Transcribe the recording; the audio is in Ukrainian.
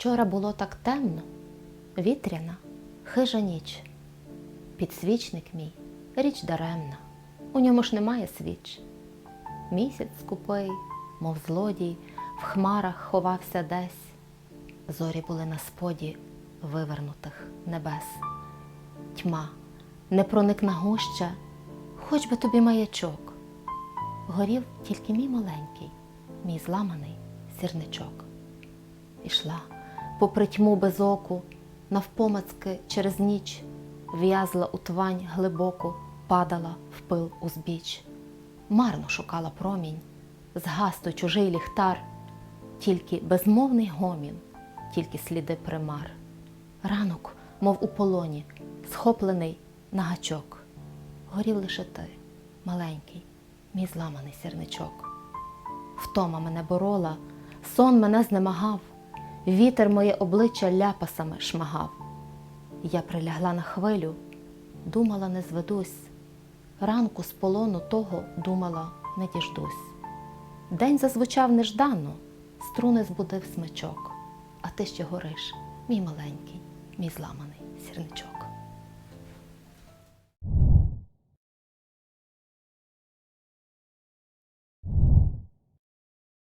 Вчора було так темно, вітряна, хижа ніч. Підсвічник мій, річ даремна, у ньому ж немає свіч. Місяць скупий, мов злодій, в хмарах ховався десь. Зорі були на споді вивернутих небес. Тьма, непроникна гуща, хоч би тобі маячок. Горів тільки мій маленький, мій зламаний сірничок. Ішла попри тьму без оку, навпомацки через ніч, в'язла у твань глибоку, падала в пил узбіч. Марно шукала промінь, згас той чужий ліхтар, тільки безмовний гомін, тільки сліди примар. Ранок, мов у полоні, схоплений на гачок. Горів лише ти, маленький, мій зламаний сірничок. Втома мене борола, сон мене знемагав, вітер моє обличчя ляпасами шмагав. Я прилягла на хвилю, думала, не зведусь, ранку з полону того думала, не діждусь. День зазвучав нежданно, струни збудив смичок, а ти ще гориш, мій маленький, мій зламаний сірничок.